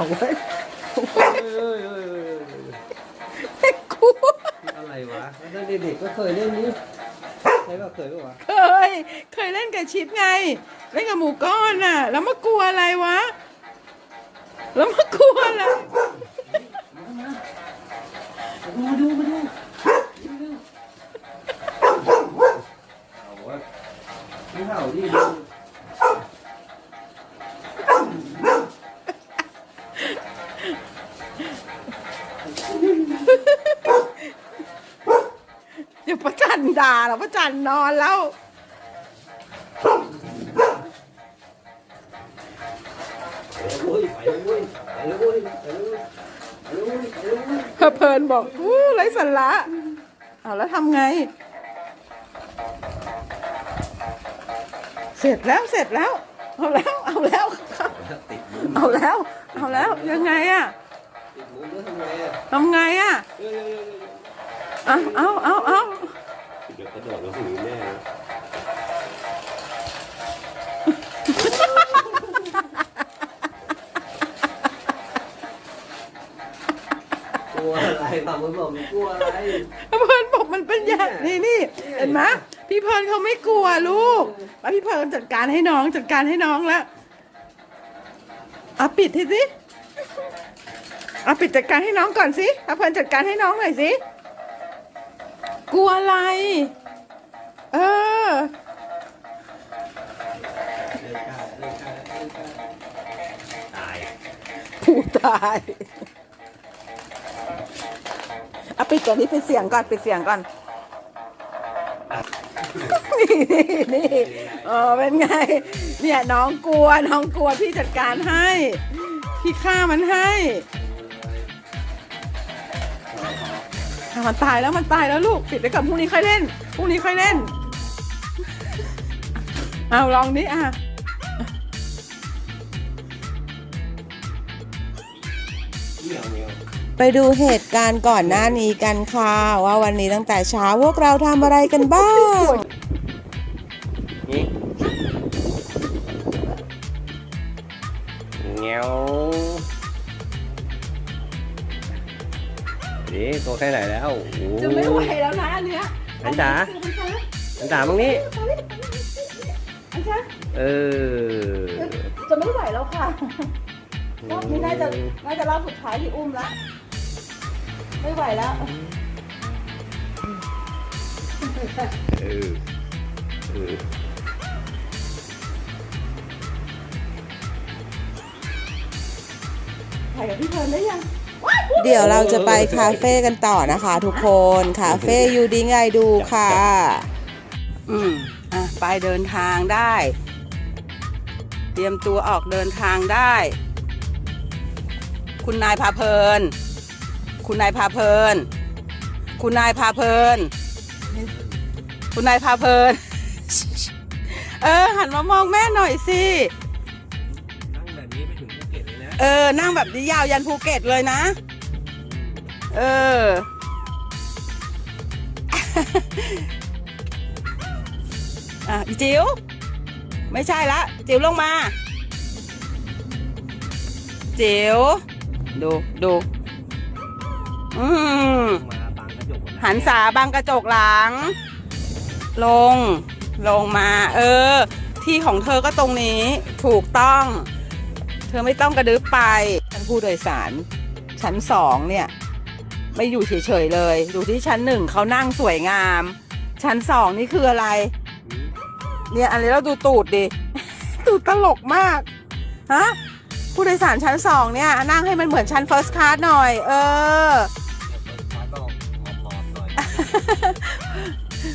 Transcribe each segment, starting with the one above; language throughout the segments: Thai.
าไว้เอ้ยกลัวอะไรวะแล้วเด็กๆก็เคยเล่นนี้ใช่ป่ะเคยป่ะวะเคย เคยเล่นกับชิปไง เล่นกับหมูก้อนน่ะ แล้วมากลัวอะไรวะ แล้วมากลัวอะไรมาดูมาดูมาดูเอาวะไม่เห่าดิดู เดี๋ยวประจัน ด่าแล้วประจันทร์นอนแล้วโอ้ยไปเลยเว้ยไปเลยเว้ยไปเลยเว้ยไปเลยเว้ยไปเลยเว้ยเพลินบอกอู้ไรสาระเอาแล้วทำไง เสร็จแล้วเสร็จแล้ว เอาแล้วเอาแล้วติดมุ้งเอาแล้ว เอาแล้วยังไงอะติดมุ้งแล้วทำไงอะทำไงอะเอ้ยเอ้ยเอ้ยเอ้ยเอาเอาเอาเอาเดี๋ยว กระโดดลงหูแน่นะกลัวอะไรฟังมันบอกมันกลัวอะไร เพลินบอกมันเป็นอย่างนี่นี่เห็นไหมพี่เพลินเขาไม่กลัวลูกแล้วพี่เพลินจัดการให้น้องจัดการให้น้องแล้วเอาปิดทีสิเอาปิดจัดการให้น้องก่อนสิเอาเพลินจัดการให้น้องหน่อยสิกลัวอะไร เออ ตายผู้ตายเอาปิดก่อนนี่ปิดเสียงก่อนปิดเสียงก่อน นี่นี่นี่เออเป็นไง เนี่ยน้องกลัวน้องกลัวพี่จัดการให้ พี่ฆ่ามันให้อะมันตายแล้วมันตายแล้วลูกปิดไว้ก่อนพรุ่งนี้ค่อยเล่นพรุ่งนี้ค่อยเล่น เอาลองดิอะเหนียวเหนียวไปดูเหตุการณ์ก่อนหน้านี้กันค่ะ ว่าวันนี้ตั้งแต่เช้าพวกเราทำอะไรกันบ้างนี่เงี้ยวนี่ตัวแค่ไหนแล้วโอ้โหจะไม่ไหวแล้วนะอันเนี้ยอันจ๋าอันตาบ้างนี้ อันจ๋าเออ จะไม่ไหวแล้วค่ะ รอบนี้น่าจะน่าจะรอบสุดท้ายที่อุ้มละ ไม่ไหวแล้ว เออ เออถ่ายกับพี่เพลินได้ยังเดี๋ยวเราจะไปคาเฟ่กันต่อนะคะ ทุกคน คาเฟ่ยูดีไงดูค่ะ อืมอะ ไปเดินทางได้ เตรียมตัวออกเดินทางได้ คุณนายพาเพลิน คุณนายพาเพลิน คุณนายพาเพลิน คุณนายพาเพลิน เออ หันมามองแม่หน่อยสิ นั่งแบบนี้ไปถึงภูเก็ตเลยนะ เออ นั่งแบบนี้ยาวยันภูเก็ตเลยนะ เออ อะอีจิ๋วไม่ใช่ละ จิ๋วลงมา จิ๋วดูดูอืมมาบางกระจกหมดแล้วหันษาบังกระจกหลัง ลง ลงมา เออ ที่ของเธอก็ตรงนี้ถูกต้อง เธอไม่ต้องกระดึบไปชั้นผู้โดยสาร ชั้นสองเนี่ย ไม่อยู่เฉยๆเลย ดูที่ชั้นหนึ่งเขานั่งสวยงาม ชั้นสองนี่คืออะไร เนี่ยอันนี้เราดูตูดดิ ตูดตลกมาก ฮะ ผู้โดยสารชั้นสองเนี่ย นั่งให้มันเหมือนชั้น first class หน่อย เออ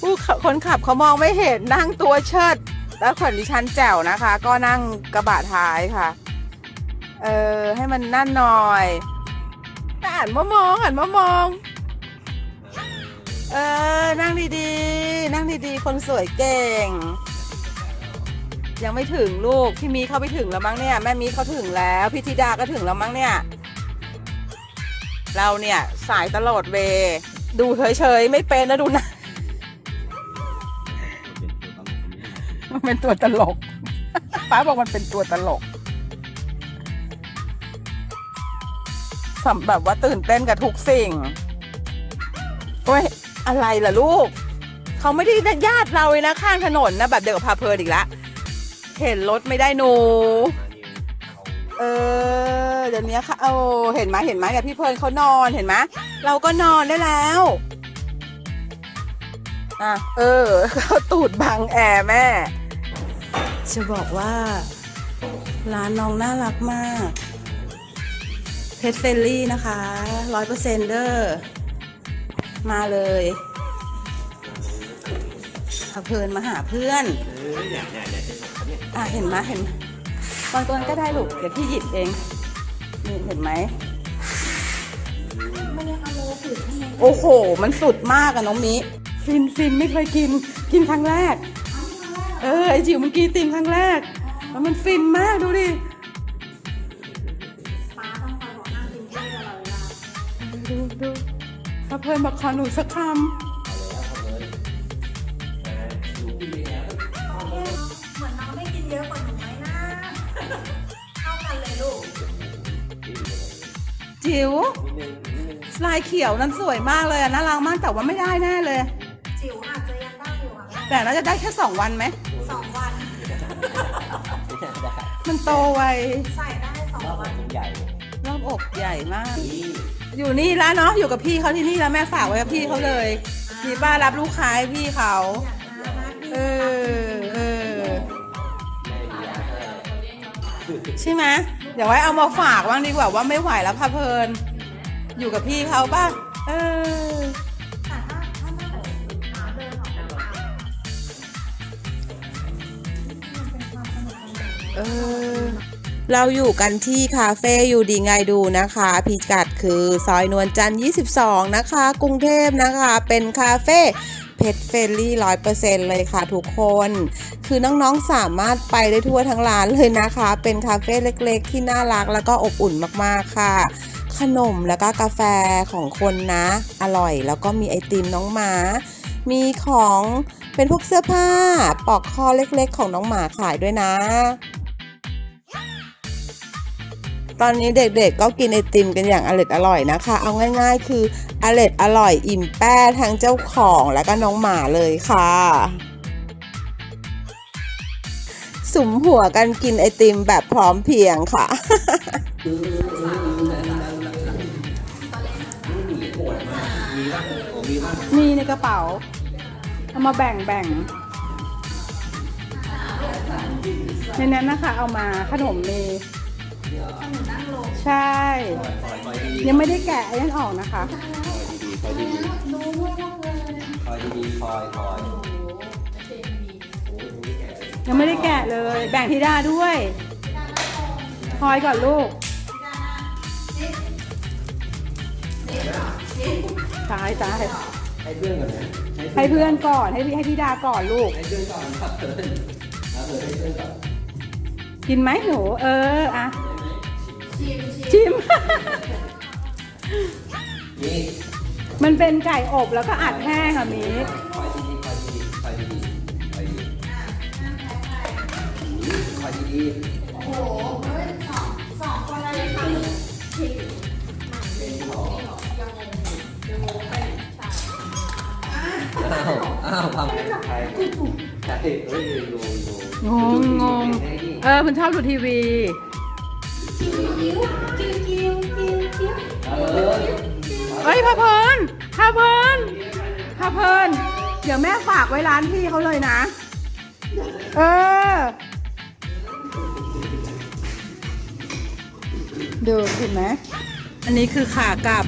ผู้คนขับเขามองไม่เห็นนั่งตัวเชิด แล้วขนดิฉันแจ๋วนะคะ ก็นั่งกระบะท้ายค่ะ เออ ให้มันนั่นหน่อยหันมามองหันมามอง เออ นั่งดีๆ นั่งดีๆ คนสวยเก่ง ยังไม่ถึงลูก พี่มีเข้าไปถึงแล้วมั้งเนี่ย แม่มีเขาถึงแล้ว พี่ธิดาก็ถึงแล้วมั้งเนี่ย เราเนี่ยสายตลอดเว ดูเฉยๆไม่เป็นนะดูนะ มันเป็นตัวตลก ป้าบอกมันเป็นตัวตลกสำแบบว่าตื่นเต้นกับทุกสิ่งเว้ยอะไรล่ะลูก เขาไม่ได้ญาติเราเลยนะข้างถนนนะแบบเดียวกับพาเพลินอีกและ เห็นรถไม่ได้หนู เออ เดี๋ยวนี้ค่ะโอ้เห็นไหมเห็นไหมเนี่ยพี่เพลินเขานอนเห็นไหมเราก็นอนได้แล้ว อะ เออเขาตูดบังแอร์แม่ จะบอกว่า ร้านน้องน่ารักมาก เพชรเฟลลี่นะคะร้อยเปอร์เซ็นต์เด้อมาเลย พาเพลินมาหาเพื่อนอะเห็นไหมเห็นบางตัวก็ได้ลูกเดี๋ยวพี่หยิบเองนี่เห็นไหมโอ้โห มันสุดมากอะน้องมิฟินฟินไม่เคยกิน กินครั้งแรก เออไอจิ๋วมันกินติมครั้งแรกแล้วมันฟินมากดูดิดูดูพระเพลินบอกขอหนูสักคำ จิ๋วลายเขียวนั้นสวยมากเลยอะน่ารักมากแต่ว่าไม่ได้แน่เลย จิ๋วอาจจะยังได้อยู่อะแต่น่าจะได้แค่สองวันไหม สองวัน มันโตไวใส่ได้สองรอบวันใหญ่รอบอกใหญ่มาก นี่อยู่นี่แล้วเนาะอยู่กับพี่เขาที่นี่แล้วแม่ฝากไว้กับพี่เขาเลยมีป้ารับลูกค้าให้พี่เขาน่ารักดีเออเออ แม่เลี้ยงให้ ใช่ไหม เดี๋ยวไว้เอามาฝากบ้างดีกว่าว่าไม่ไหวแล้วพาเพลิน อยู่กับพี่เขาป่ะเออแต่ถ้าถ้าไม่แบบหาเออเออเราอยู่กันที่คาเฟ่อยู่ดีไงดูนะคะพิกัดคือซอยนวลจันทร์ 22 นะคะ กรุงเทพนะคะ เป็นคาเฟ่ เพชรเฟรลี่ร้อยเปอร์เซ็นเลยค่ะทุกคน คือน้องๆสามารถไปได้ทั่วทั้งร้านเลยนะคะ เป็นคาเฟ่เล็กๆ ที่น่ารักแล้วก็อบอุ่นมากๆค่ะ ขนมแล้วก็กาแฟของคนนะ อร่อยแล้วก็มีไอติมน้องหมา มีของเป็นพวกเสื้อผ้าปลอกคอเล็กๆ ของน้องหมาขายด้วยนะ ตอนนี้เด็กๆก็กินไอติมกันอย่างอร่อยอร่อยนะคะ เอาง่าย ๆ คืออร่อยอร่อยอิ่มแป้ทั้งเจ้าของแล้วก็น้องหมาเลยค่ะสุมหัวกันกินไอติมแบบพร้อมเพียงค่ะมีในกระเป๋า เอามาแบ่งแบ่ง ในนั้นนะคะเอามาขนมมี ใช่ ยังไม่ได้แกะไอ้นั่นออกนะคะ คอยดีคอยดีคอยคอยยังไม่ได้แกะเลย แบ่งธิดาด้วย คอยก่อนลูกตายตายให้เพื่อนก่อนนะให้เพื่อนก่อนให้พี่ให้ธิดาก่อนลูก ให้เพื่อนก่อนครับเพื่อนครับเพื่อนให้เพื่อนก่อนกินไหมหนู เอออะ ชิม นี่มันเป็นไก่อบแล้วก็อัดแห้งอะมีคอยดีคอยดีคอยดีคอยดีคอยดีอ้าวอ้าวทำใครใช่เฮ้ยงงงงงงง เออมันชอบดูทีวี เออเอ้ยพาเพลินพาเพลินพาเพลินเดี๋ยวแม่ฝากไว้ร้านพี่เขาเลยนะ เออ ดูเห็นไหมอันนี้คือขากลับ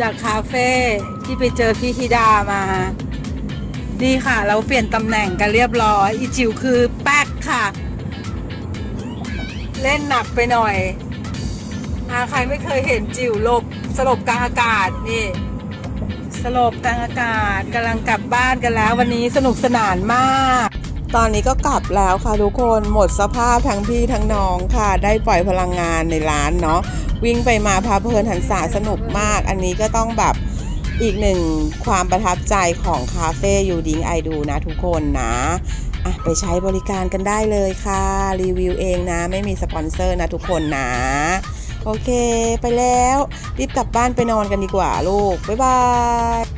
จากคาเฟ่ที่ไปเจอพี่ธิดามา นี่ค่ะ เราเปลี่ยนตำแหน่งกันเรียบร้อย อีจิวคือแป๊กค่ะ เล่นหนักไปหน่อยอาใครไม่เคยเห็นจิ๋วหลบสลบกลางอากาศนี่สลบกลางอากาศกำลังกลับบ้านกันแล้ว วันนี้สนุกสนานมาก ตอนนี้ก็กลับแล้วค่ะทุกคนหมดสภาพทั้งพี่ทั้งน้องค่ะ ได้ปล่อยพลังงานในร้านเนาะวิ่งไปมาพาเพลินหันษาสนุกมาก อันนี้ก็ต้องแบบอีกหนึ่งความประทับใจของคาเฟ่ยูดิงไอดูนะทุกคนนะ อะไปใช้บริการกันได้เลยค่ะ รีวิวเองนะ ไม่มีสปอนเซอร์นะทุกคนนะ โอเค ไปแล้ว รีบกลับบ้านไปนอนกันดีกว่าลูก บ๊ายบาย